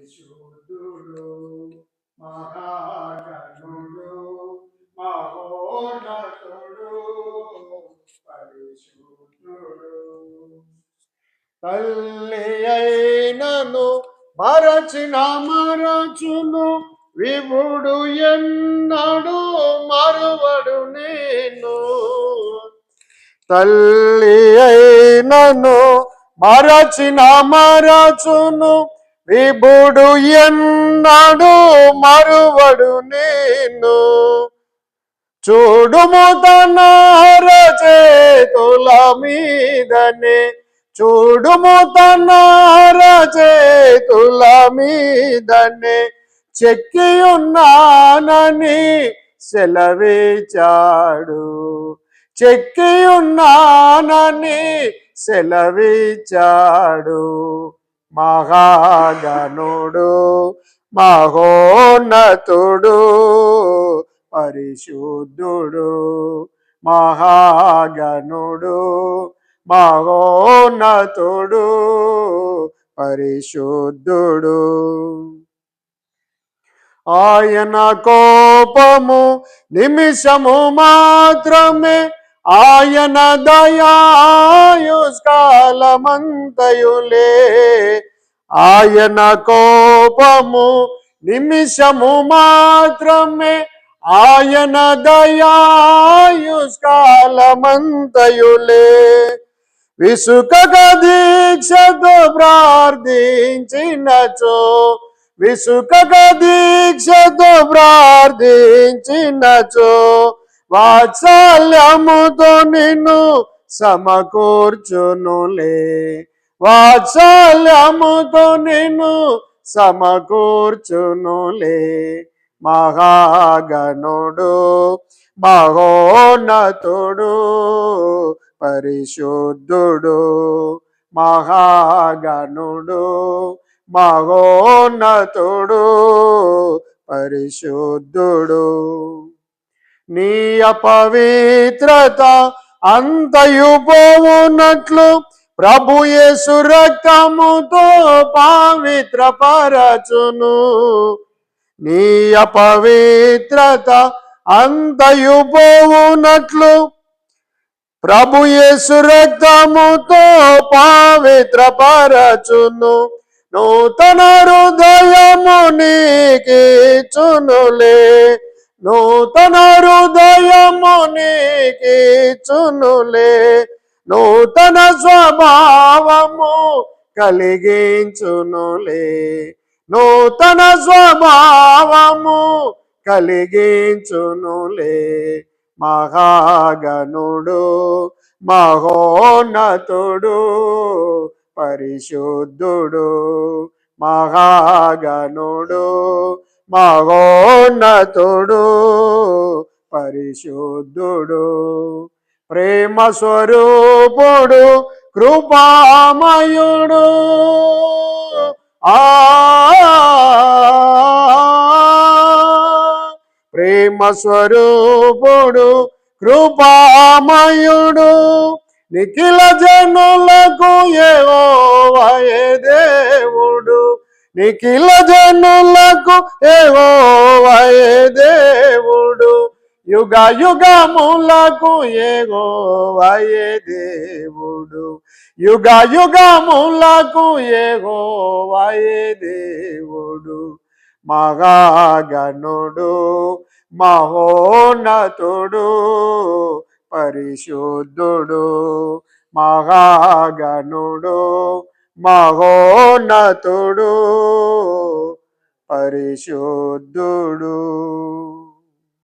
పరిశుద్ధుడు మహాగణుడు మహోన్నతుడు పరిశుద్ధుడు. తల్లి అయినను మరచిన మరచును విభుడు ఎన్నడు మరువడు నేను. తల్లి అయినను మరచిన మరచును విభుడు ఎన్నడు మరువడు నేను చూడుము తన చేతుల మీదనే. చూడుము తన చేతుల మీదనే. చెక్కి ఉన్నానని సెలవిచాడు చెక్కి ఉన్నానని సెలవిచాడు మహాగణుడు మహోన్నతుడు పరిశుద్ధుడు మహాగణుడు మహోన్నతుడు పరిశుద్ధుడు. ఆయన కోపము నిమిషము మాత్రమే ఆయన దయాయుష్కాలమంతయులే. ఆయన కోపము నిమిషము మాత్రమే. ఆయన దయాయుష్కాలమంతయులే. విసుకగ దీక్షతో ప్రార్థించినచో. విసుకగ దీక్షతో ప్రార్థించినచో. వాత్సల్యముతో నిన్ను సమకూర్చునులే వాత్సల్యముతో నిన్ను సమకూర్చునులే మహాగణుడు మహోన్నతుడు పరిశుద్ధుడు మహాగణుడు మహోన్నతుడు పరిశుద్ధుడు. నీ అపవిత్రత అంతయు పోవునట్లు ప్రభు యేసు రక్తముతో పవిత్రపరచును. నీ అపవిత్రత అంతయు పోవునట్లు ప్రభు యేసు రక్తముతో పవిత్రపరచును. నూతన హృదయము నీకిచ్చునులే. నూతన హృదయమునికి చునులే నూతన స్వభావము కలిగించునులే. నూతన స్వభావము కలిగించునులే. మహాగణుడు మహోన్నతుడు పరిశుద్ధుడు మహాగణుడు మహోన్నతుడు పరిశుద్ధుడు ప్రేమ స్వరూపుడు కృపామయుడు. ఆ ప్రేమ స్వరూపుడు కృపామయుడు నిఖిల జనులకు ఏవోవయే దేవుడు. నిఖిల జనులకు ఏవోవయే దేవుడు. యుగ యుగములకు ఏగోవయే దేవుడు. యుగ యుగములకు ఏగోవయే దేవుడు. మగాగనుడు మహోన్నతుడు పరిశుద్ధుడు మహాగణుడు మహోన్నతుడు పరిశుద్ధుడు.